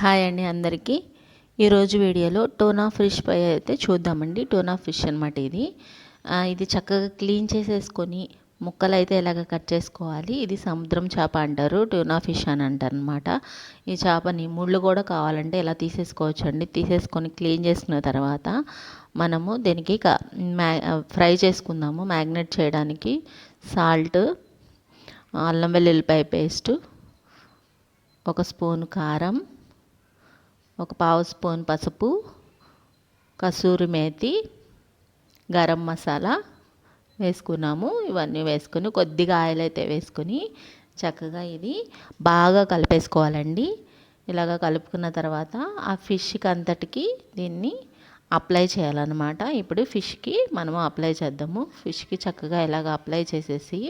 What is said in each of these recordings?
Hi అండి అందరికీ. ఈరోజు వీడియోలో టోనా ఫిష్ పై అయితే చూద్దామండి. టోనా ఫిష్ అనమాట ఇది. ఇది చక్కగా క్లీన్ చేసేసుకొని ముక్కలు అయితే ఎలాగ కట్ చేసుకోవాలి. ఇది సముద్రం చేప అంటారు టోనా ఫిష్ అని అంటారు అనమాట ఈ చేపని ముళ్ళు కూడా కావాలంటే ఇలా తీసేసుకోవచ్చు అండి తీసేసుకొని క్లీన్ చేసుకున్న తర్వాత మనము దీనికి క- మ్యా ఫ్రై చేసుకుందాము. మ్యాగ్నెట్ చేయడానికి సాల్ట్ అల్లం వెల్లుల్లిపాయ పేస్టు ఒక స్పూన్ కారం ఒక పావు స్పూన్ పసుపు కసూరి మేతి గరం మసాలా వేసుకున్నాము. ఇవన్నీ వేసుకొని కొద్దిగా ఆయిల్ అయితే వేసుకొని చక్కగా ఇది బాగా కలిపేసుకోవాలండి. ఇలాగ కలుపుకున్న తర్వాత ఆ ఫిష్కి అంతటికి దీన్ని అప్లై చేయాలన్నమాట. ఇప్పుడు ఫిష్కి మనము అప్లై చేద్దాము. ఫిష్కి చక్కగా ఇలాగ అప్లై చేసేసి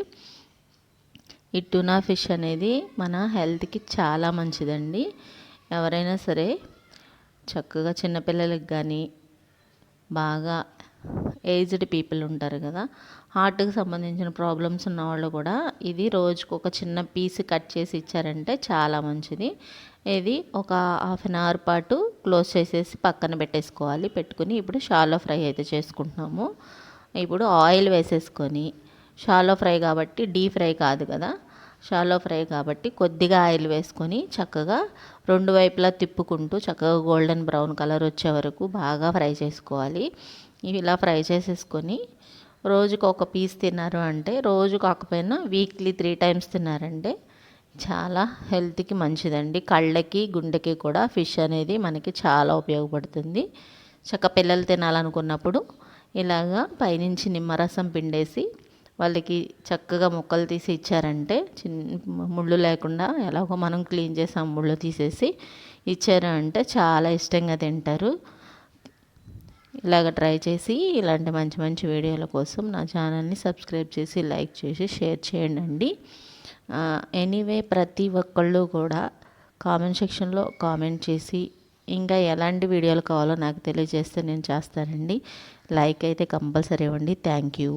ఈ టూనా ఫిష్ అనేది మన హెల్త్కి చాలా మంచిదండి. ఎవరైనా సరే చక్కగా చిన్నపిల్లలకి కానీ బాగా ఏజ్డ్ పీపుల్ ఉంటారు కదా హార్ట్కి సంబంధించిన ప్రాబ్లమ్స్ ఉన్న వాళ్ళు కూడా ఇది రోజుకు ఒక చిన్న పీస్ కట్ చేసి ఇచ్చారంటే చాలా మంచిది. ఇది ఒక హాఫ్ అన్ అవర్ పాటు క్లోజ్ చేసేసి పక్కన పెట్టేసుకోవాలి. పెట్టుకుని ఇప్పుడు షాలో ఫ్రై అయితే చేసుకుంటున్నాము. ఇప్పుడు ఆయిల్ వేసేసుకొని షాలో ఫ్రై కాబట్టి డీప్ ఫ్రై కాదు కదా షాలో ఫ్రై కాబట్టి కొద్దిగా ఆయిల్ వేసుకొని చక్కగా రెండు వైపులా తిప్పుకుంటూ చక్కగా గోల్డెన్ బ్రౌన్ కలర్ వచ్చే వరకు బాగా ఫ్రై చేసుకోవాలి. ఇవి ఇలా ఫ్రై చేసేసుకొని రోజుకు ఒక పీస్ తిన్నారు అంటే రోజు కాకపోయినా వీక్లీ త్రీ టైమ్స్ తిన్నారంటే చాలా హెల్త్కి మంచిదండి. కళ్ళకి గుండెకి కూడా ఫిష్ అనేది మనకి చాలా ఉపయోగపడుతుంది. చక్క పిల్లలు తినాలనుకున్నప్పుడు ఇలాగా పైనుంచి నిమ్మరసం పిండేసి వాళ్ళకి చక్కగా ముక్కలు తీసి ఇచ్చారంటే చిన్న ముళ్ళు లేకుండా ఎలాగో మనం క్లీన్ చేసాం ముళ్ళు తీసేసి ఇచ్చారు అంటే చాలా ఇష్టంగా తింటారు. ఇలాగ ట్రై చేసి ఇలాంటి మంచి మంచి వీడియోల కోసం నా ఛానల్ని సబ్స్క్రైబ్ చేసి లైక్ చేసి షేర్ చేయండి ఎనీవే ప్రతి ఒక్కళ్ళు కూడా కామెంట్ సెక్షన్లో కామెంట్ చేసి ఇంకా ఎలాంటి వీడియోలు కావాలో నాకు తెలియజేస్తే నేను చేస్తానండి. లైక్ అయితే కంపల్సరీ ఇవ్వండి. Thank you.